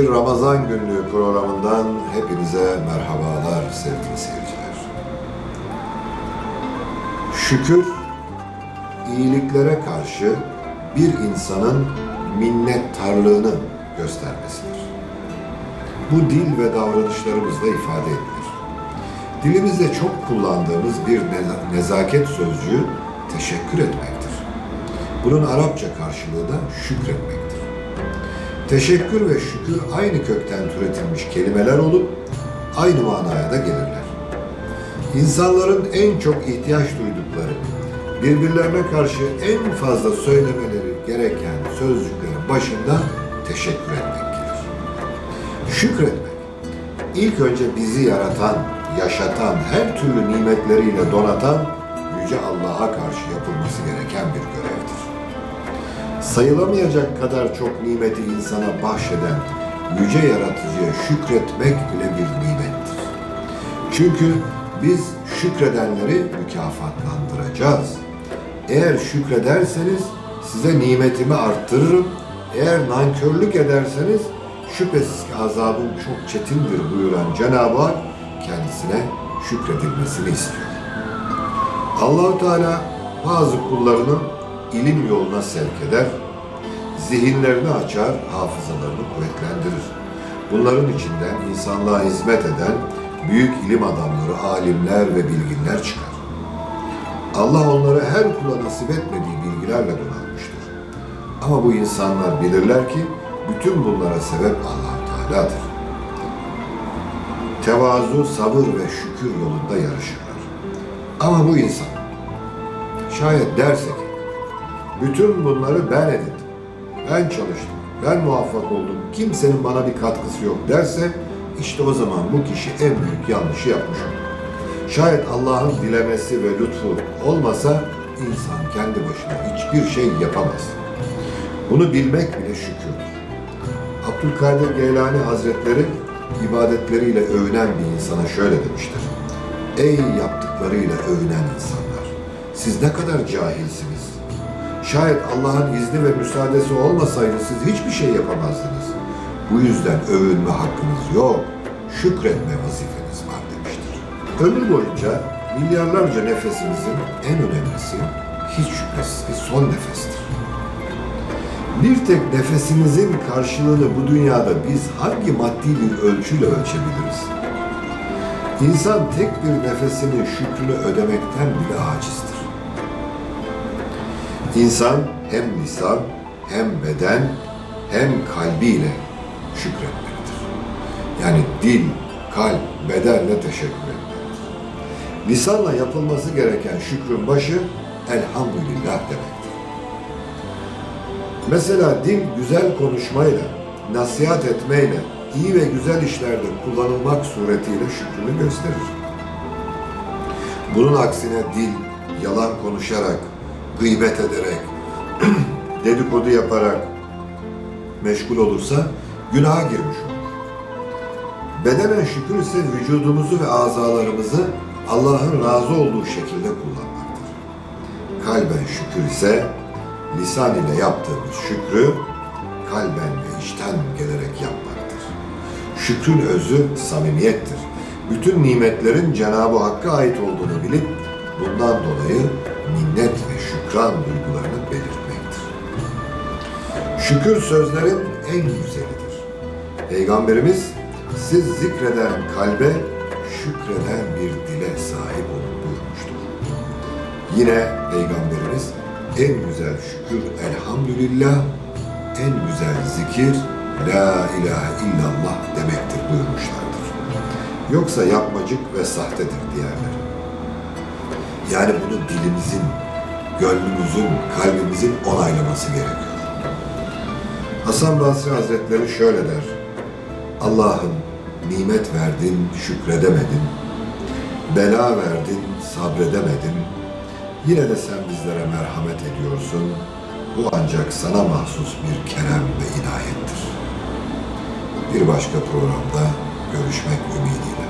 Bir Ramazan günlüğü programından hepinize merhabalar sevgili seyirciler. Şükür, iyiliklere karşı bir insanın minnettarlığını göstermesidir. Bu dil ve davranışlarımızla ifade edilir. Dilimizde çok kullandığımız bir neza- nezaket sözcüğü teşekkür etmektir. Bunun Arapça karşılığı da şükretmektir. Teşekkür ve şükür aynı kökten türetilmiş kelimeler olup aynı manaya da gelirler. İnsanların en çok ihtiyaç duydukları, birbirlerine karşı en fazla söylemeleri gereken sözcüklerin başında teşekkür etmek gelir. Şükretmek, ilk önce bizi yaratan, yaşatan, her türlü nimetleriyle donatan Yüce Allah'a karşı yapılması gereken bir görevdir sayılamayacak kadar çok nimeti insana bahşeden yüce yaratıcıya şükretmek bile bir nimettir. Çünkü biz şükredenleri mükafatlandıracağız. Eğer şükrederseniz size nimetimi arttırırım. Eğer nankörlük ederseniz şüphesiz ki azabım çok çetindir buyuran Cenab-ı Hak kendisine şükredilmesini istiyor. Allahu Teala bazı kullarını ilim yoluna sevk eder, zihinlerini açar, hafızalarını kuvvetlendirir. Bunların içinden insanlığa hizmet eden büyük ilim adamları, alimler ve bilginler çıkar. Allah onları her kula nasip etmediği bilgilerle donatmıştır. Ama bu insanlar bilirler ki bütün bunlara sebep allah Teala'dır. Tevazu, sabır ve şükür yolunda yarışırlar. Ama bu insan şayet derse ki bütün bunları ben edindim. Ben çalıştım. Ben muvaffak oldum. Kimsenin bana bir katkısı yok derse işte o zaman bu kişi en büyük yanlışı yapmış olur. Şayet Allah'ın dilemesi ve lütfu olmasa insan kendi başına hiçbir şey yapamaz. Bunu bilmek bile şükürdür. Abdülkadir Geylani Hazretleri ibadetleriyle övünen bir insana şöyle demiştir. Ey yaptıklarıyla övünen insanlar! Siz ne kadar cahilsiniz. Şayet Allah'ın izni ve müsaadesi olmasaydı siz hiçbir şey yapamazdınız. Bu yüzden övünme hakkınız yok. Şükretme vazifeniz var demiştir. Ömür boyunca milyarlarca nefesimizin en önemlisi hiç şüphesiz son nefestir. Bir tek nefesimizin karşılığını bu dünyada biz hangi maddi bir ölçüyle ölçebiliriz? İnsan tek bir nefesinin şükrünü ödemekten bile acizdir. İnsan hem lisan, hem beden, hem kalbiyle şükretmelidir. Yani dil, kalp, bedenle teşekkür etmelidir. Lisanla yapılması gereken şükrün başı elhamdülillah demektir. Mesela dil güzel konuşmayla, nasihat etmeyle, iyi ve güzel işlerde kullanılmak suretiyle şükrünü gösterir. Bunun aksine dil yalan konuşarak, gıybet ederek, dedikodu yaparak meşgul olursa günaha girmiş olur. Bedenen şükür ise vücudumuzu ve azalarımızı Allah'ın razı olduğu şekilde kullanmaktır. Kalben şükür ise lisan ile yaptığımız şükrü kalben ve içten gelerek yapmaktır. Şükrün özü samimiyettir. Bütün nimetlerin Cenab-ı Hakk'a ait olduğunu bilip bundan dolayı minnet şükran duygularını belirtmektir. Şükür sözlerin en güzelidir. Peygamberimiz siz zikreden kalbe şükreden bir dile sahip olun buyurmuştur. Yine Peygamberimiz en güzel şükür elhamdülillah, en güzel zikir la ilahe illallah demektir buyurmuşlardır. Yoksa yapmacık ve sahtedir diğerleri. Yani bunu dilimizin, gönlümüzün, kalbimizin onaylaması gerekiyor. Hasan Basri Hazretleri şöyle der. Allah'ım nimet verdin, şükredemedin. Bela verdin, sabredemedin. Yine de sen bizlere merhamet ediyorsun. Bu ancak sana mahsus bir kerem ve inayettir. Bir başka programda görüşmek ümidiyle.